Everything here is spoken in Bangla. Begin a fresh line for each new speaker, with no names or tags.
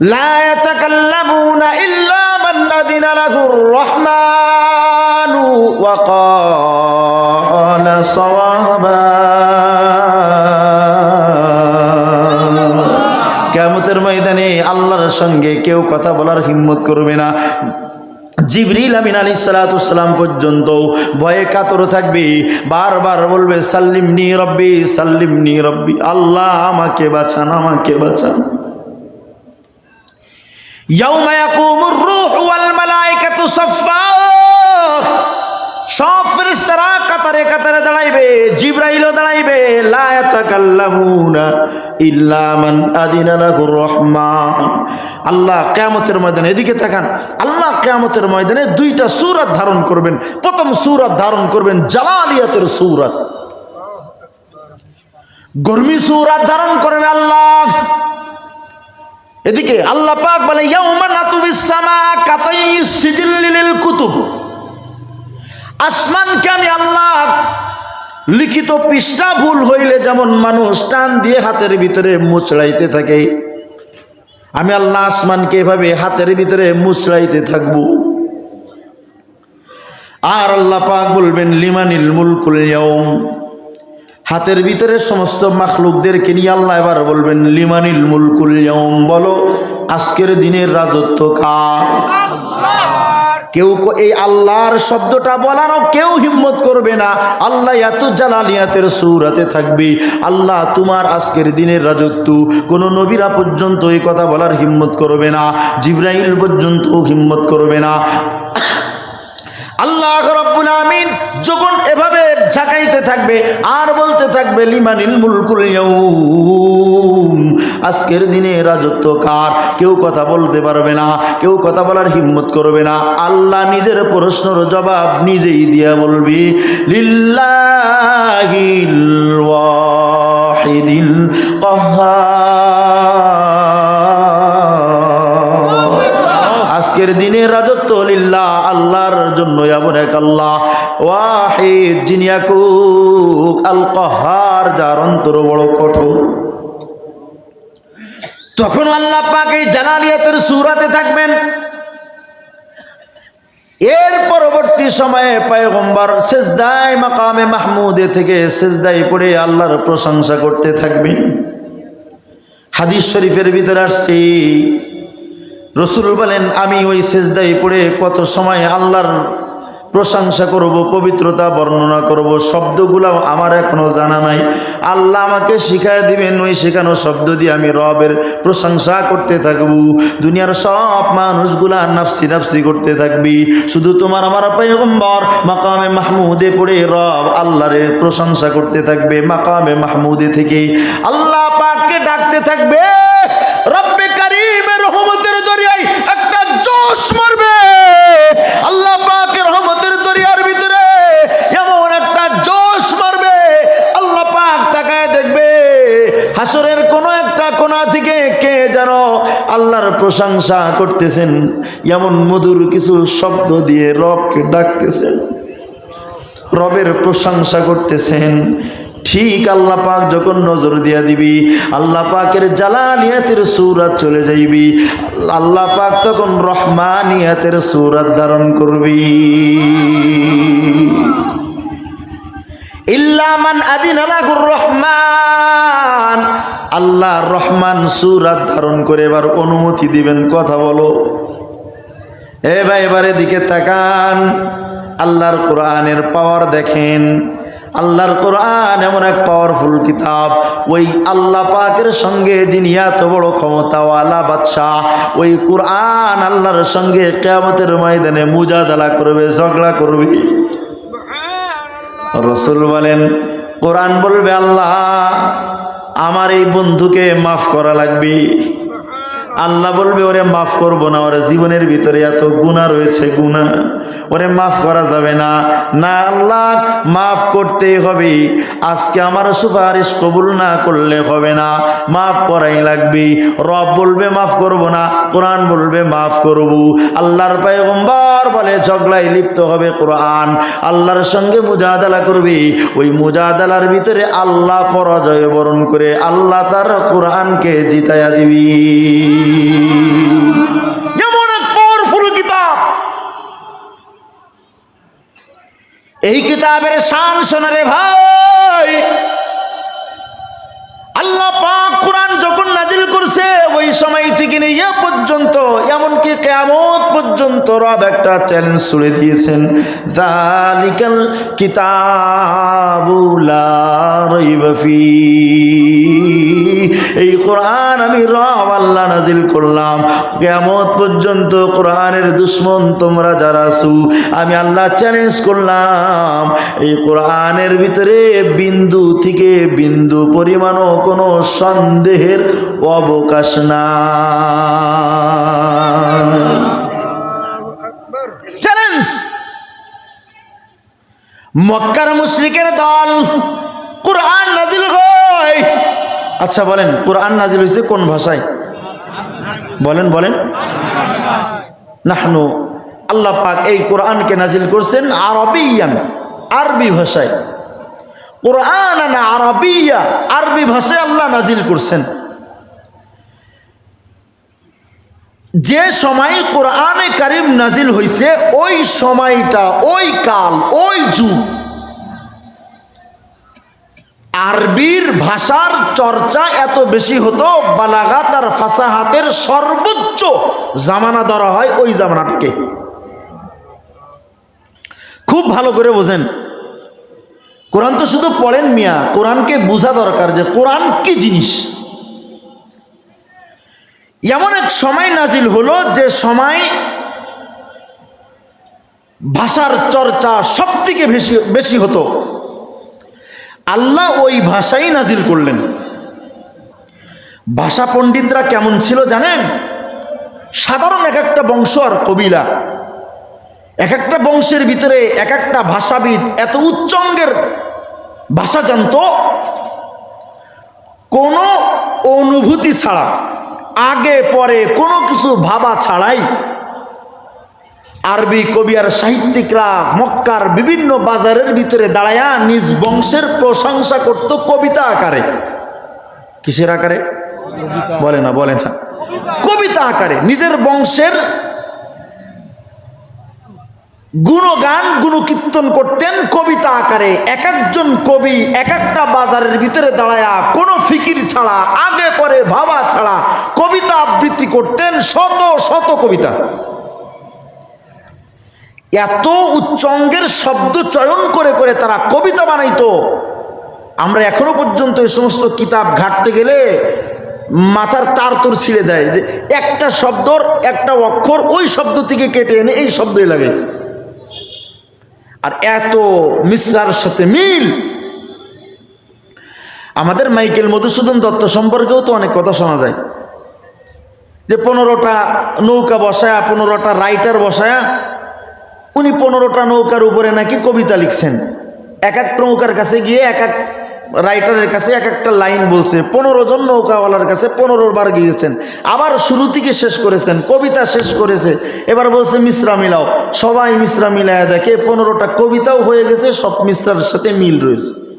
لا يتكلمون إلا من أذن له الرحمن وقال صوابا কেমতের ময়দানে আল্লাহর সঙ্গে কেউ কথা বলার হিম্মত করবে না জিবরিল আমিন আলী সালাতাম পর্যন্ত ভয়ে কাতর থাকবে বারবার বলবে সাল্লিম নি রব্বি সাল্লিম নি রব্বি আল্লাহ আমাকে বাঁচান আমাকে বাঁচান দাঁড়াইবে দাঁড়াইবে আল্লাহ কিয়ামতের ময়দানে, এদিকে তাকান, আল্লাহ কিয়ামতের ময়দানে দুইটা সূরত ধারণ করবেন। প্রথম সূরত ধারণ করবেন জালালিয়াতের সূরত। গরমি সূরত ধারণ করবে আল্লাহ। এদিকে আল্লাহ পাক বলে কুতুব। আসমানকে আমি আল্লাহ লিখিত পৃষ্ঠা ভুল হইলে যেমন মানুষ টান দিয়ে হাতের ভিতরে মুচড়াইতে থাকে, আমি আল্লাহ আসমানকে এভাবে হাতের ভিতরে মুচড়াইতে থাকব। আর আল্লাহ পাক বলবেন, লিমানিল মুলকুল ইয়াউম। হাতের ভিতরে সমস্ত মাখলুকদেরকে নিয়ে আল্লাহ এবার বলবেন, লিমানিল মুলকুল বলো, আজকের দিনের রাজত্ব কার? কেউ এই আল্লাহর শব্দটা বলারও কেউ হিম্মত করবে না। আল্লাহ এত জালালিয়াতের সৌরাতে থাকবে। আল্লাহ তোমার আজকের দিনের রাজত্ব, কোনো নবীরা পর্যন্ত এই কথা বলার হিম্মত করবে না। জিব্রাইল পর্যন্ত হিম্মত করবে না। আল্লাহ রব্বুল আমিন যখন এভাবে ঝাঁকাইতে থাকবে, আর বলতে থাকবে, লিমানিল মুলকুল আজকের দিনে রাজত্ব কার? কেউ কথা বলতে পারবে না, কেউ কথা বলার হিম্মত করবে না। আল্লাহ নিজের প্রশ্নর জবাব নিজেই দিয়া বলবি, লিল্লাহিল তখন আল্লাহ পাক এই জালালিয়াতের সুরাতে থাকবেন। এর পরবর্তী সময়ে পয়গম্বর সেজদায় মাকামে মাহমুদে থেকে সেজদায় পড়ে আল্লাহর প্রশংসা করতে থাকবেন। হাদিস শরীফের ভিতরে আসছি, রসুল বলেন, আমি ওই সেজদাই পড়ে কত সময় আল্লাহর প্রশংসা করব, পবিত্রতা বর্ণনা করব, শব্দগুলো আমার এখনও জানা নাই। আল্লাহ আমাকে শিখায় দিবেন, ওই শেখানো শব্দ দিয়ে আমি রবের প্রশংসা করতে থাকব। দুনিয়ার সব মানুষগুলা নাফসি নাফসি করতে থাকবি। শুধু তোমার আমার পয়গম্বর মাকামে মাহমুদে পড়ে রব আল্লাহর প্রশংসা করতে থাকবে, মাকামে মাহমুদে থেকে। আল্লাহ পাককে ডাকতে থাকবে। প্রশংসা করতেছেন, এমন মধুর কিছু শব্দ দিয়ে রবকে ডাকতেছেন। রবের প্রশংসা করতেছেন, ঠিক আল্লাহ পাক যখন নজর দিয়া দিবি, আল্লাহ পাকের জালালিয়াতের সুরাত চলে যাইবি, আল্লাহ পাক তখন রহমানিয়াতের সুরাত ধারণ করবি। ইল্লামান আদিন রহমান। আল্লাহ রহমান সুরাত ধারণ করে এবার অনুমতি দিবেন, কথা বলো। এ ভাই, এবারে দিকে তাকান। আল্লাহর কোরআনের পাওয়ার দেখেন। আল্লাহর কোরআন এমন এক পাওয়ারফুল কিতাব। ওই আল্লাহ পাকের সঙ্গে যিনি এত বড় ক্ষমতাওয়ালা বাদশাহ, ওই কোরআন আল্লাহর সঙ্গে কেয়ামতের ময়দানে মুজাদালা করবে, ঝগড়া করবে। রসুল বলেন, কোরআন বলবে আল্লাহ, আমার এই বন্ধুকে মাফ করা লাগবে। আল্লাহ বলবে, ওরে মাফ করব না, ওরে জীবনের ভিতরে এত গুণা রয়েছে গুণা ওরে মাফ করা যাবে না। না, আল্লাহ, মাফ করতেই হবে। আজকে আমার সুপারিশ কবুল না করলে হবে না। মাফ করাই লাগবে। রব বলবে, মাফ করব না। কোরআন বলবে, মাফ করব। আল্লাহর পায়গম্বর বলে ঝগড়ায় লিপ্ত হবে কোরআন। আল্লাহর সঙ্গে মুজাদালা করবে। ওই মুজাদালার ভিতরে আল্লাহ পরাজয় বরণ করে আল্লাহ তার কোরআনকে জিতাইয়া দিবি। এই কিতাবের শান শোনারে ভাই। আল্লাহ পাক কোরআন যখন নাজিল করছে, ওই সময় থেকে নিয়ে পর্যন্ত, এমনকি কেয়ামত পর্যন্ত রব একটা চ্যালেঞ্জ ছুড়ে দিয়েছেন। জালিকাল কিতাবুলা রাইবা ফি। এই কোরআন আমি রব আল্লাহ নাজিল করলাম। কেয়ামত পর্যন্ত কোরআনের দুশ্মন তোমরা যারা আছো, আমি আল্লাহ চ্যালেঞ্জ করলাম। এই কোরআনের ভিতরে বিন্দু থেকে বিন্দু পরিমাণও কোনো সন্দেহের অবকাশ না মক্কার মুশরিকের দল কোরআন আচ্ছা বলেন, কোরআন নাজিল হয়েছে কোন ভাষায়? বলেন বলেন। নাহনু, আল্লাহ পাক এই কোরআনকে নাজিল করছেন আরবিয়ান, আরবি ভাষায়। কোরআন আরবিয়া, আরবি ভাষায় আল্লাহ নাজিল করছেন। যে সময় কোরআনে কারিম নাজিল হয়েছে ওই সময়টা, ওই কাল, ওই যুগ আরবির ভাষার চর্চা এত বেশি হতো, বালাগাত আর ফাসাহাতের সর্বোচ্চ জামানা ধরা হয় ওই জামানাটাকে। খুব ভালো করে বোঝেন। কোরআন তো শুধু পড়েন মিয়া, কোরআনকে বোঝা দরকার যে কোরআন কি জিনিস। এমন এক সময় নাজিল হলো যে সময় ভাষার চর্চা সব থেকে বেশি বেশি হতো। আল্লাহ ওই ভাষাই নাজিল করলেন। ভাষা পণ্ডিতরা কেমন ছিল জানেন? সাধারণ এক একটা বংশ আর কবিলা এক একটা বংশের ভিতরে এক একটা ভাষাবিদ এত উচ্চঙ্গের ভাষা জানত। কোনো অনুভূতি ছাড়া, আগে পরে কোনো কিছু ভাবা ছাড়াই আরবি কবি আর সাহিত্যিকরা মক্কার বিভিন্ন বাজারের ভিতরে দাঁড়ায়া নিজ বংশের প্রশংসা করত কবিতা আকারে। কিসের আকারে? বলে না বলে না। কবিতা আকারে, নিজের বংশের গুণগান, গুণকীর্তন করতেন কবিতা আকারে। এক একজন কবি এক একটা বাজারের ভিতরে দাঁড়ায়া কোনো ফিকির ছাড়া, আগে পরে ভাবা ছাড়া কবিতা আবৃত্তি করতেন শত শত কবিতা। এত উচ্চঙ্গের শব্দ চয়ন করে করে তারা কবিতা বানাইতো। আমরা এখনও পর্যন্ত এই সমস্ত কিতাব ঘাটতে গেলে মাথার তার তোর ছিঁড়ে যায়। যে একটা শব্দর একটা অক্ষর ওই শব্দ থেকে কেটে এনে এই শব্দই লাগাইছে। আর এত মিশ্রার সাথে মিল। আমাদের মাইকেল মধুসূদন দত্ত সম্পর্কেও তো অনেক কথা শোনা যায়। যে পনেরোটা নৌকা বসায়া, পনেরোটা রাইটার বসায়া উনি পনেরোটা নৌকার উপরে নাকি কবিতা লিখছেন। এক এক নৌকার কাছে গিয়ে এক এক রাইটারের কাছে এক একটা লাইন বলছে। পনেরো জন নৌকাওয়ালার কাছে পনেরো বার গিয়েছেন। আবার শুরু থেকে শেষ করেছেন, কবিতা শেষ করেছে। এবার বলছে, মিশ্রা মিলাও। সবাই মিশ্রা মিলায় দেখে পনেরোটা কবিতাও হয়ে গেছে, সব মিশ্রার সাথে মিল রয়েছে।